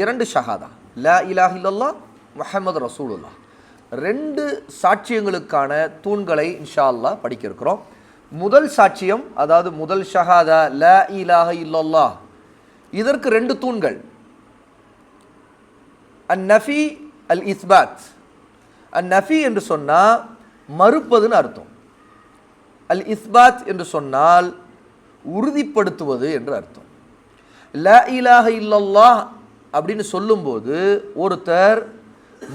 இரண்டு ஷஹாதா. லா இலாஹில்லா முஹமது ரசூலுல்லா ரெண்டு சாட்சியங்களுக்கான தூண்களை இன்ஷா அல்லாஹ் படிக்க இருக்கிறோம் முதல் சாட்சியம் அதாவது முதல் ஷஹாதா ல இலாஹ இல்லல்லா இதற்கு ரெண்டு தூண்கள். அன் நஃபி அல் இஸ்பாத் அன் நஃபி என்று சொன்னால் மறுப்பதுன்னு அர்த்தம். அல் இஸ்பாத் என்று சொன்னால் உறுதிப்படுத்துவது என்று அர்த்தம். ல இலாஹ இல்லல்லாஹ் அப்படின்னு சொல்லும்போது ஒருத்தர்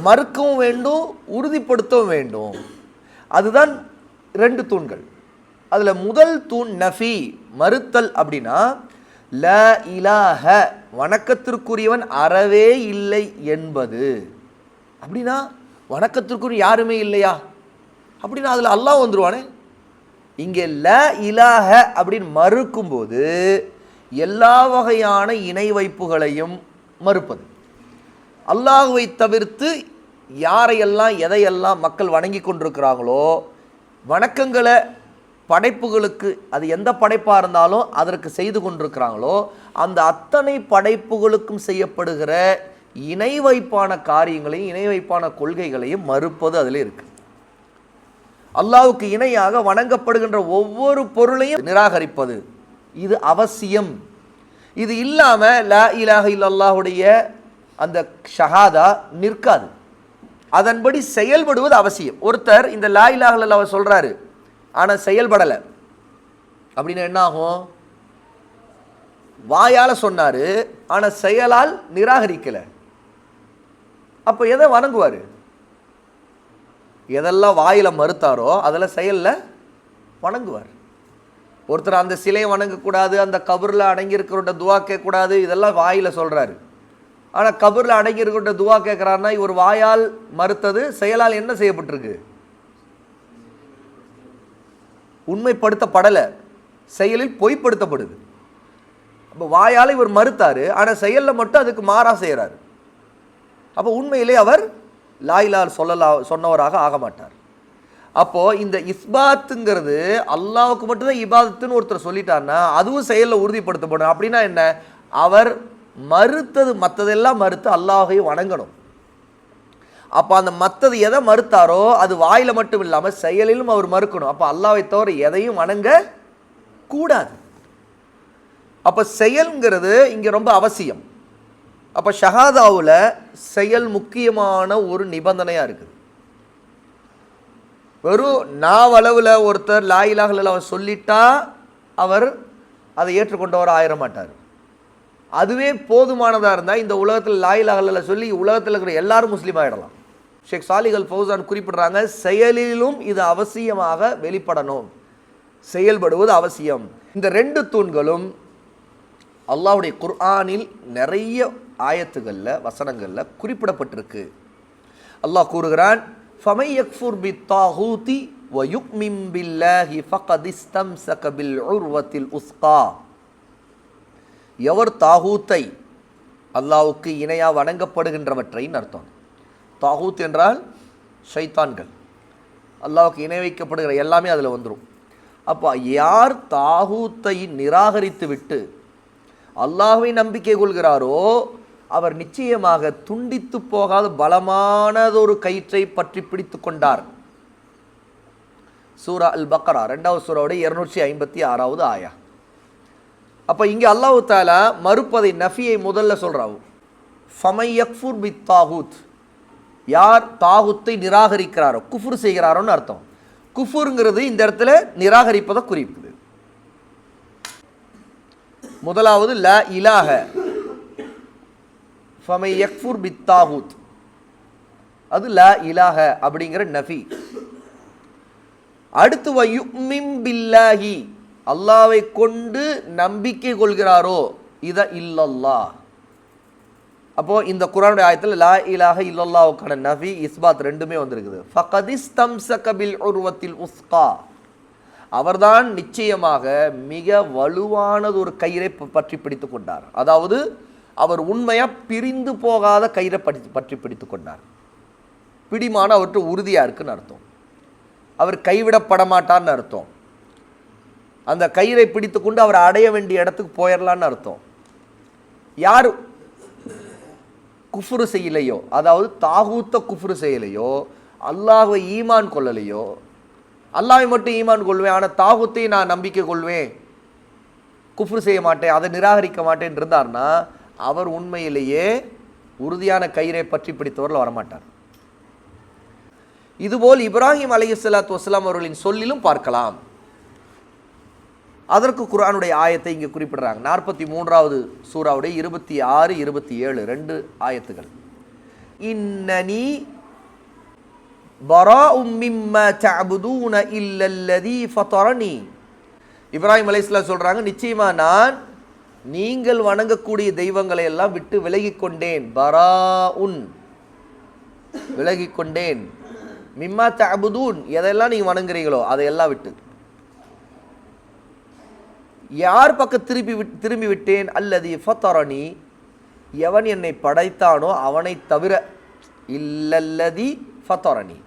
மறுக்கவும் வேண்டும் உறுதிப்படுத்தவும் வேண்டும். அதுதான் ரெண்டு தூண்கள். அதில் முதல் தூண் நஃபி மறுத்தல் அப்படின்னா ல இலாஹ வணக்கத்திற்குரியவன் அறவே இல்லை என்பது. அப்படின்னா வணக்கத்திற்குரிய யாருமே இல்லையா? அப்படின்னா அதில் அல்லாஹ் வந்துருவானே. இங்கே ல இலாஹ அப்படின்னு மறுக்கும்போது எல்லா வகையான இணை வைப்புகளையும் மறுப்பது. அல்லாஹுவை தவிர்த்து யாரையெல்லாம் எதையெல்லாம் மக்கள் வணங்கி கொண்டிருக்கிறாங்களோ வணக்கங்களை படைப்புகளுக்கு அது எந்த படைப்பாக இருந்தாலும் அதற்கு செய்து கொண்டிருக்கிறாங்களோ அந்த அத்தனை படைப்புகளுக்கும் செய்யப்படுகிற இணை வைப்பான காரியங்களையும் இணை வைப்பான கொள்கைகளையும் மறுப்பது அதில் இருக்குது அல்லாவுக்கு இணையாக வணங்கப்படுகின்ற ஒவ்வொரு பொருளையும் நிராகரிப்பது. இது அவசியம். இது இல்லாமல் லா இலாக இல்லல்லாஹுடைய அந்த ஷஹாதா நிற்காது. அதன்படி செயல்படுவது அவசியம். ஒருத்தர் இந்த லா இலாக அவர் சொல்கிறாரு ஆனால் செயல்படலை. அப்படின்னு என்ன ஆகும் வாயால் சொன்னார் ஆனால் செயலால் நிராகரிக்கலை. அப்போ எதை வணங்குவார்? எதெல்லாம் வாயில் மறுத்தாரோ அதில் செயலில் வணங்குவார். ஒருத்தர் அந்த சிலையை வணங்கக்கூடாது அந்த கபரில் அடங்கியிருக்கிறவட்ட துவா கேட்கக்கூடாது இதெல்லாம் வாயில் சொல்கிறாரு ஆனால் கபரில் அடங்கியிருக்கிற துவா கேட்குறாருன்னா இவர் வாயால் மறுத்தது செயலால் என்ன செய்யப்பட்டிருக்கு? உண்மைப்படுத்தப்படலை. செயலில் பொய்ப்படுத்தப்படுது. அப்போ வாயால் இவர் மறுத்தார் ஆனால் செயலில் மட்டும் அதுக்கு மாறாக செய்கிறார் அப்போ உண்மையிலே அவர் லாயிலால் சொல்லலா சொன்னவராக ஆக மாட்டார் அப்போது இந்த இஸ்பாத்துங்கிறது அல்லாவுக்கு மட்டும்தான் இபாதத்துன்னு ஒருத்தர் சொல்லிட்டாருன்னா அதுவும் செயலில் உறுதிப்படுத்தப்படும். அப்படின்னா என்ன? அவர் மறுத்தது மற்றதெல்லாம் மறுத்து அல்லாஹையும் வணங்கணும். அப்போ அந்த மற்றது எதை மறுத்தாரோ அது வாயில் மட்டும் இல்லாமல் செயலிலும் அவர் மறுக்கணும். அப்போ அல்லாவை தவிர எதையும் வணங்க கூடாது. அப்போ செயல்ங்கிறது இங்கே ரொம்ப அவசியம். அப்போ ஷஹாதாவில் செயல் முக்கியமான ஒரு நிபந்தனையாக இருக்குது. வெறும் நாவளவில் ஒருத்தர் லாயிலாகல அவர் சொல்லிட்டா அவர் அதை ஏற்றுக்கொண்டவர் ஆயிர மாட்டார். அதுவே போதுமானதாக இருந்தால் இந்த உலகத்தில் லாயிலாகல சொல்லி உலகத்தில் இருக்கிற எல்லாரும் முஸ்லீம் ஆகிடலாம் ஷேக் சாலிகல் ஃபௌசான் குறிப்பிடுறாங்க செயலிலும் இது அவசியமாக வெளிப்படணும். செயல்படுவது அவசியம். இந்த ரெண்டு தூண்களும் அல்லாஹ்வுடைய குர்ஆனில் நிறைய ஆயத்துகளில் வசனங்களில் குறிப்பிடப்பட்டிருக்கு. அல்லாஹ் கூறுகிறான் ஃபமை யக்ஃபுர் பி தாஹூதி வ யுக்மிம் பில்லாஹி ஃபகதிஸ்தம் சகபில் உர்வத்தில் உஸ்கா. எவர் தாகூத்தை அல்லாவுக்கு இணையாக வணங்கப்படுகின்றவற்றைன்னு அர்த்தம். தாகூத் என்றால் ஷைத்தான்கள். அல்லாவுக்கு இணை வைக்கப்படுகிற எல்லாமே அதில் வந்துடும் அப்போ யார் தாகூத்தை நிராகரித்து விட்டு அல்லாஹ்வை நம்பிக்கை கொள்கிறாரோ அவர் நிச்சயமாக துண்டித்து போகாத பலமானதொரு கயிற்றை பற்றி பிடித்து கொண்டார். சூரா அல் பக்கரா ரெண்டாவது சூறாவுடைய இருநூற்றி ஐம்பத்தி ஆறாவது ஆயா. அப்போ இங்கே அல்லாஹு தாலா மறுப்பதை நஃபியை முதல்ல சொல்கிறாவு ஃபமை யக்ஃபுர் பி தாகூத் யார் தாகுத்தை நிராகரிக்கிறாரோ குஃபுர் செய்கிறாரோன்னு அர்த்தம். குஃபுருங்கிறது இந்த இடத்துல நிராகரிப்பதை குறிப்புது முதலாவது ல இலாக ஃபமை யக்ஃபுர் பித்தாகூத். அது ல இலாஹ அப்படிங்கிற நஃபி அடுத்து வ யுக்மிம் பில்லாஹி. அல்லாவை கொண்டு நம்பிக்கை கொள்கிறாரோ? இத இல்லல்லா அப்போ இந்த குரானுடைய ஆயத்தில் லா இலாஹ இல்லல்லாவுக்கான நஃபி இஸ்பாத் ரெண்டுமே வந்திருக்குது. ஃபகதிஸ்தம் சகபில் உருவத்தில் உஸ்கா. அவர்தான் நிச்சயமாக மிக வலுவானது ஒரு கயிறை பற்றி பிடித்து கொண்டார். அதாவது அவர் உண்மையாக பிரிந்து போகாத கயிறை படி பற்றி பிடித்து கொண்டார். பிடிமான அவற்று உறுதியாக இருக்குன்னு அர்த்தம். அவர் கைவிடப்பட மாட்டார்னு அர்த்தம். அந்த கயிறை பிடித்து கொண்டு அவர் அடைய வேண்டிய இடத்துக்கு போயிடலான்னு அர்த்தம். யார் குஃப்ரு செய்யலையோ அதாவது தாகூத்த குஃப்ரு செய்யலையோ அல்லாஹை ஈமான் கொள்ளலையோ அல்லாவை மட்டும் ஈமான் கொள்வேன் ஆனால் தாகூத்தை நான் நம்பிக்கை கொள்வேன் குஃப்ரு செய்ய மாட்டேன் அதை நிராகரிக்க மாட்டேன் இருந்தார்னா அவர் உண்மையிலேயே உறுதியான கயிறை பற்றி பிடித்தவரில் வரமாட்டார். இதுபோல் இப்ராஹிம் அலைஹிஸ்ஸலாத்து வஸ்லாம் அவர்களின் சொல்லிலும் பார்க்கலாம். அதற்கு குரானுடைய ஆயத்தை இங்கே குறிப்பிடுறாங்க. நாற்பத்தி மூன்றாவது சூறாவுடைய இருபத்தி ஆறு இருபத்தி ஏழு ரெண்டு ஆயத்துகள். இன்னனி பரா மிம்ம தஅபுதூன இல்லல்லதி ஃபத்தரணி இப்ராஹிம் அலைஹிஸ்ஸலாம் சொல்றாங்க நிச்சயமா நான் நீங்கள் வணங்கக்கூடிய தெய்வங்களை எல்லாம் விட்டு விலகிக் கொண்டேன் பரா உன் விலகிக் கொண்டேன் மிம்மா தபுதூன் எதெல்லாம் நீங்க வணங்குறீங்களோ அதையெல்லாம் விட்டு. யார் பக்கம் திருப்பி விட் திரும்பி விட்டேன் அல்லது ஃபத்தரணி எவன் என்னை படைத்தானோ அவனை தவிர இல்லல்லதி ஃபத்தரணி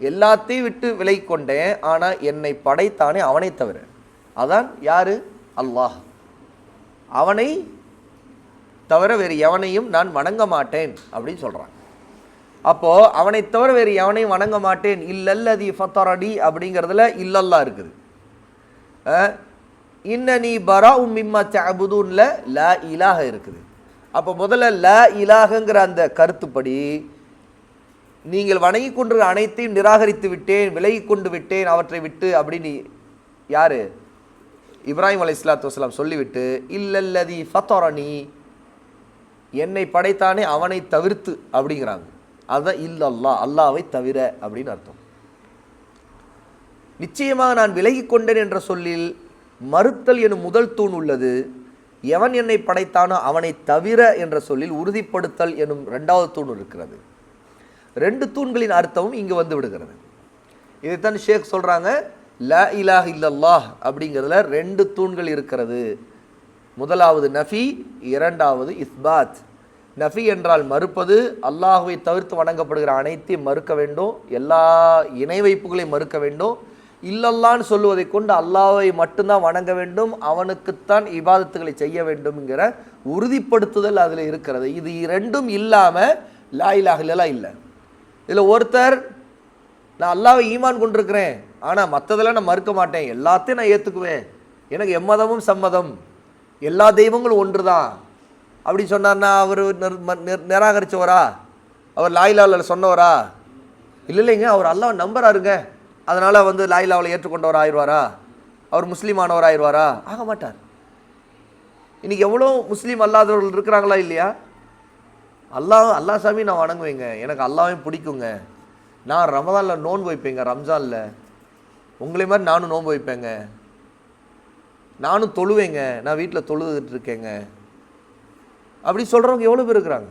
எல்லாத்தையும் விட்டு விலகி கொண்டேன் ஆனால் என்னை படைத்தானே அவனை தவிர. அதான் யாரு? அல்லாஹ். அவனை தவிர வேறு எவனையும் நான் வணங்க மாட்டேன் அப்படின்னு சொல்கிறான் அப்போது அவனை தவிர வேறு எவனையும் வணங்க மாட்டேன். இல்லல்லதி ஃபத்தரடி அப்படிங்கிறதுல இல்லல்லா இருக்குது. இன்ன நீ பரா உம்மிம்மா தஅபுதூன்ல ல இலாக இருக்குது. அப்போ முதல்ல ல இலாகங்கிற அந்த கருத்துப்படி நீங்கள் வணங்கி கொண்டிருக்கிற அனைத்தையும் நிராகரித்து விட்டேன் விலகி கொண்டு விட்டேன் அவற்றை விட்டு அப்படின்னு யார்? இப்ராஹிம் அலி இஸ்லாத்து வஸ்லாம் சொல்லிவிட்டு இல்லல்லதி ஃபத்தோரணி என்னை படைத்தானே அவனை தவிர்த்து அப்படிங்கிறாங்க. அதுதான் இல்லல்லா அல்லாவை தவிர அப்படின்னு அர்த்தம். நிச்சயமாக நான் விலகி கொண்டேன் என்ற சொல்லில் மறுத்தல் எனும் முதல் தூண் உள்ளது. எவன் என்னை படைத்தானோ அவனை தவிர என்ற சொல்லில் உறுதிப்படுத்தல் எனும் ரெண்டாவது தூண் இருக்கிறது. ரெண்டு தூண்களின் அர்த்தமும் இங்கு வந்து விடுகிறது. இதைத்தான் ஷேக் சொல்கிறாங்க ல இலாஹ் இல்லல்லாஹ் அப்படிங்கிறதுல ரெண்டு தூண்கள் இருக்கிறது. முதலாவது நஃபி இரண்டாவது இஸ்பாத். நஃபி என்றால் மறுப்பது அல்லாஹுவை தவிர்த்து வணங்கப்படுகிற அனைத்தையும் மறுக்க வேண்டும் எல்லா இணை வைப்புகளையும் மறுக்க வேண்டும். இல்லல்லான்னு சொல்லுவதை கொண்டு அல்லாஹ்வை மட்டும்தான் வணங்க வேண்டும் அவனுக்குத்தான் இபாதத்துகளை செய்ய வேண்டும்ங்கிற உறுதிப்படுத்துதல் அதில் இருக்கிறது. இது இரண்டும் இல்லாமல் லா இலாஹ இல்லை. இதில் ஒருத்தர் நான் அல்லாவை ஈமான் கொண்டிருக்கிறேன். ஆனால் மற்றதெல்லாம் நான் மறுக்க மாட்டேன். எல்லாத்தையும் நான் ஏற்றுக்குவேன் எனக்கு எம்மதமும் சம்மதம் எல்லா தெய்வங்களும் ஒன்று தான் அப்படி சொன்னார்னா அவர் நிராகரித்தவரா அவர் லாயிலாவில் சொன்னவரா? இல்லை இல்லைங்க. அவர் அல்லாவை நம்புறாருங்க. அதனால் வந்து லாயிலாவில் ஏற்றுக்கொண்டவர் ஆயிடுவாரா? அவர் முஸ்லீம் ஆனவர் ஆயிடுவாரா? ஆக மாட்டார். இன்னைக்கு எவ்வளோ முஸ்லீம் அல்லாதவர்கள் இருக்கிறாங்களா இல்லையா? அல்லாஹ் அல்லாஹ் சாமி நான் வணங்குவேங்க. எனக்கு அல்லாவையும் பிடிக்குங்க. நான் ரமதானில் நோன்பு வைப்பேங்க ரம்ஜானில். உங்களை மாதிரி நானும் நோன்பு வைப்பேங்க. நானும் தொழுவேங்க நான் வீட்டில் தொழுதுட்டு இருக்கேங்க. அப்படி சொல்கிறவங்க எவ்வளோ பேர் இருக்கிறாங்க?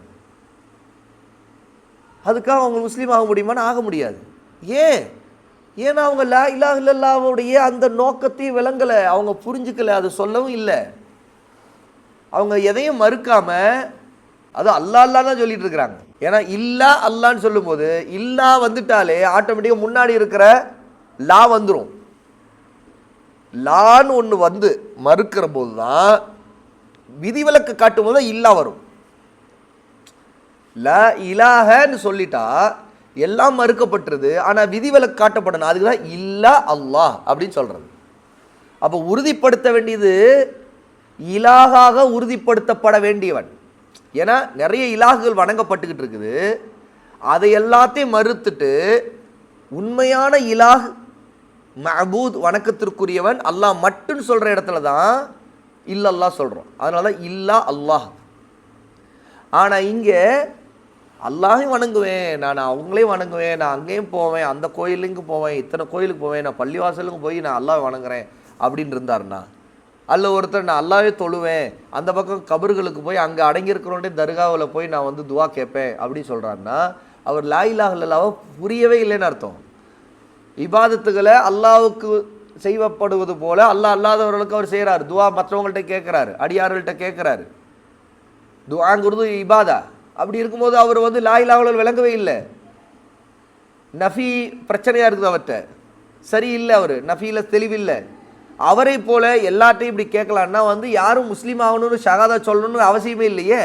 அதுக்காக அவங்க முஸ்லீம் ஆக முடியுமான்னு ஆக முடியாது. ஏன்? ஏன்னா அவங்க லா இல்லா இல்லல்லாவுடைய அந்த நோக்கத்தையும் விளங்கலை. அவங்க புரிஞ்சுக்கலை அது சொல்லவும் இல்லை. அவங்க எதையும் மறுக்காமல் அது அல்லா அல்லா தான் சொல்லிட்டு இருக்கிறாங்க. ஏன்னா இல்லா அல்லான்னு சொல்லும்போது இல்லா வந்துட்டாலே ஆட்டோமேட்டிக்காக முன்னாடி இருக்கிற லா வந்துடும் லான்னு ஒன்று வந்து மறுக்கிற போது தான் விதிவிலக்கு காட்டும் போது தான் இல்லா வரும். ல இலாகன்னு சொல்லிட்டா எல்லாம் மறுக்கப்பட்டுருது ஆனால் விதிவிலக்கு காட்டப்படணும். அதுக்கு தான் இல்லா அல்லாஹ் அப்படின்னு சொல்கிறது அப்போ உறுதிப்படுத்த வேண்டியது இலாகாக உறுதிப்படுத்தப்பட வேண்டியவன். ஏன்னா நிறைய இலாகுகள் வணங்கப்பட்டுக்கிட்டு இருக்குது. அதை எல்லாத்தையும் மறுத்துட்டு உண்மையான இலாஹ் மஹபூத் வணக்கத்திற்குரியவன் அல்லாஹ் மட்டும் சொல்கிற இடத்துல தான் இல்லல்லா சொல்கிறோம் அதனால தான் இல்லா அல்லாஹ். ஆனால் இங்கே அல்லாஹையும் வணங்குவேன் நான் அவங்களையும் வணங்குவேன் நான் அங்கேயும் போவேன் அந்த கோயிலுக்கு போவேன் இத்தனை கோயிலுக்கு போவேன் நான் பள்ளிவாசலுக்கும் போய் நான் அல்லாஹ் வணங்குறேன் அப்படின்னு இருந்தாருன்னா அல்ல ஒருத்தர் நான் அல்லாவே தொழுவேன் அந்த பக்கம் கபர்களுக்கு போய் அங்கே அடங்கியிருக்கிறோன்டே தர்காவில் போய் நான் வந்து துவா கேட்பேன் அப்படின்னு சொல்கிறாருன்னா அவர் லாயிலாக இல்லாவ புரியவே இல்லைன்னு அர்த்தம். இபாதத்துகளை அல்லாவுக்கு செய்வப்படுவது போல அல்லாஹ் அல்லாதவர்களுக்கு அவர் செய்கிறார் துவா மற்றவங்கள்ட்ட கேட்குறாரு அடியார்கள்ட்ட கேட்குறாரு. துவாங்கிறது இபாதா. அப்படி இருக்கும்போது அவர் வந்து லாயிலாவலர் விளங்கவே இல்லை. நஃபி பிரச்சனையாக இருக்குது அவர்கிட்ட. சரியில்லை அவர். நஃபியில் தெளிவில்லை. அவரை போல எல்லாத்தையும் இப்படி கேட்கலான்னா வந்து யாரும் முஸ்லீம் ஆகணும்னு ஷகாதா சொல்லணும்னு அவசியமே இல்லையே.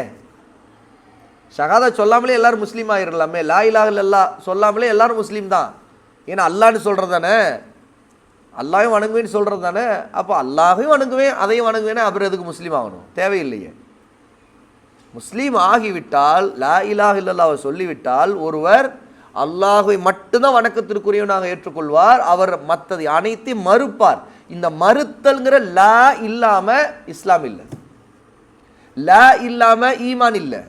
ஷகாதா சொல்லாமலே எல்லாரும் முஸ்லீம் ஆகிடலாமே. லா இலாக இல்லல்லா சொல்லாமலே எல்லாரும் முஸ்லீம் தான். ஏன்னா அல்லான்னு சொல்கிறது தானே அல்லாவையும் வணங்குவேன்னு சொல்கிறது தானே அப்போ அல்லாஹையும் வணங்குவேன் அதையும் வணங்குவேன்னு அப்புறம் எதுக்கு முஸ்லீம் ஆகணும்? தேவையில்லையே. முஸ்லீம் ஆகிவிட்டால் லா இலாக இல்லல்லாவை சொல்லிவிட்டால் ஒருவர் அல்லாஹை மட்டும்தான் வணக்கத்திற்குரியவனாக ஏற்றுக்கொள்வார். அவர் மற்றது அனைத்தையும் மறுப்பார். இந்த மறுத்தல்ங்கிற லா இல்லாம இஸ்லாம் இல்லை. லா இல்லாம ஈமான் இல்லை.